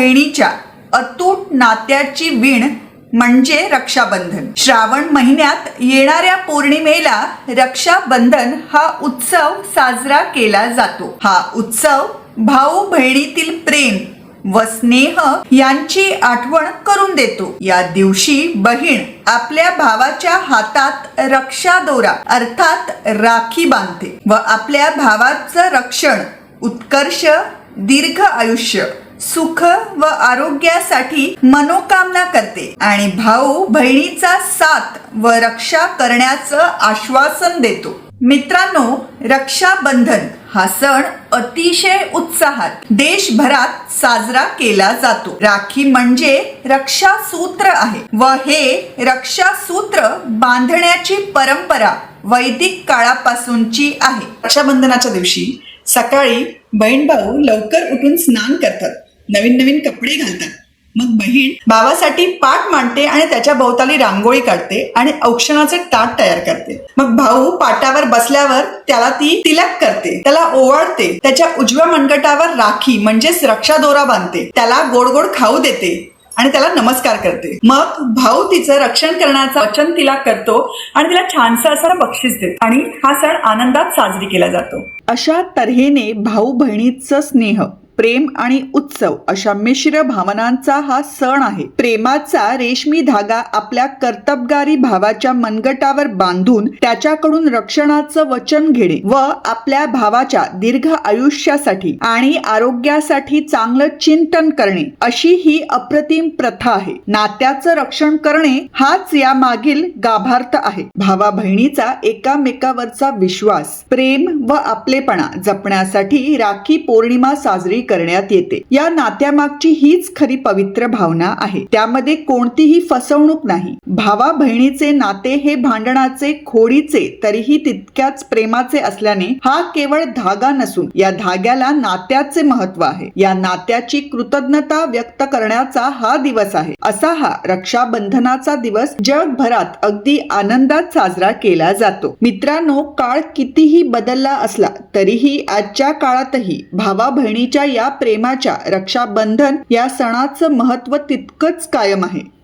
बहिणीच्या अतूट नात्याची वीण म्हणजे रक्षाबंधन. श्रावण महिन्यात येणाऱ्या पौर्णिमेला रक्षाबंधन हा उत्सव साजरा केला जातो. हा उत्सव भाऊ बहिणीतील प्रेम व स्नेह यांची आठवण करून देतो. या दिवशी बहीण आपल्या भावाच्या हातात रक्षा दोरा अर्थात राखी बांधते व आपल्या भावाचं रक्षण उत्कर्ष दीर्घ आयुष्य सुख व आरोग्यासाठी मनोकामना करते आणि भाऊ बहिणीचा साथ व रक्षा करण्याचं आश्वासन देतो. मित्रांनो रक्षाबंधन हा सण अतिशय उत्साहात देशभरात साजरा केला जातो. राखी म्हणजे रक्षासूत्र आहे व हे रक्षासूत्र बांधण्याची परंपरा वैदिक काळापासूनची आहे. रक्षाबंधनाच्या दिवशी सकाळी बहीण भाऊ लवकर उठून स्नान करतात. नवीन नवीन कपडे घालतात. मग बहीण भावासाठी पाट मांडते आणि त्याच्या भोवताली रांगोळी काढते आणि औक्षणाचे ताट तयार करते. मग भाऊ पाटावर बसल्यावर त्याला ती तिलक करते. त्याला ओवाळते. त्याच्या उजव्या मनगटावर राखी म्हणजेच रक्षा दोरा बांधते. त्याला गोड गोड खाऊ देते आणि त्याला नमस्कार करते. मग भाऊ तिचं रक्षण करण्याचं वचन तिला करतो आणि तिला छानसं असं बक्षीस देतो आणि हा सण आनंदात साजरी केला जातो. अशा तऱ्हेने भाऊ बहिणीचं स्नेह प्रेम आणि उत्सव अशा मिश्र भावनांचा हा सण आहे. प्रेमाचा रेशमी धागा आपल्या कर्तबगारी भावाच्या मनगटावर बांधून त्याच्याकडून रक्षणाचं वचन घेणे व आपल्या भावाच्या दीर्घ आयुष्यासाठी आणि आरोग्यासाठी चांगलं चिंतन करणे अशी ही अप्रतिम प्रथा आहे. नात्याचं रक्षण करणे हाच या मागील गाभार्थ आहे. भावा बहिणीचा एकामेकावरचा विश्वास प्रेम व आपलेपणा जपण्यासाठी राखी पौर्णिमा साजरी करण्यात येते. या नात्यामागची हीच खरी पवित्र भावना आहे. त्यामध्ये कोणतीही फसवणूक नाही. भावा बहिणीचे नाते हे भांडणाचे खोडीचे तरीही तितक्याच प्रेमाचे असल्याने हा केवळ धागा नसून या धाग्याला नात्याचे महत्त्व आहे. या नात्याची कृतज्ञता व्यक्त करण्याचा हा दिवस आहे. असा हा रक्षाबंधनाचा दिवस जगभरात अगदी आनंदात साजरा केला जातो. मित्रांनो काळ कितीही बदलला असला तरीही आजच्या काळातही भावा बहिणीच्या या प्रेमाच्या रक्षाबंधन या सणाचं महत्त्व तितकंच कायम आहे.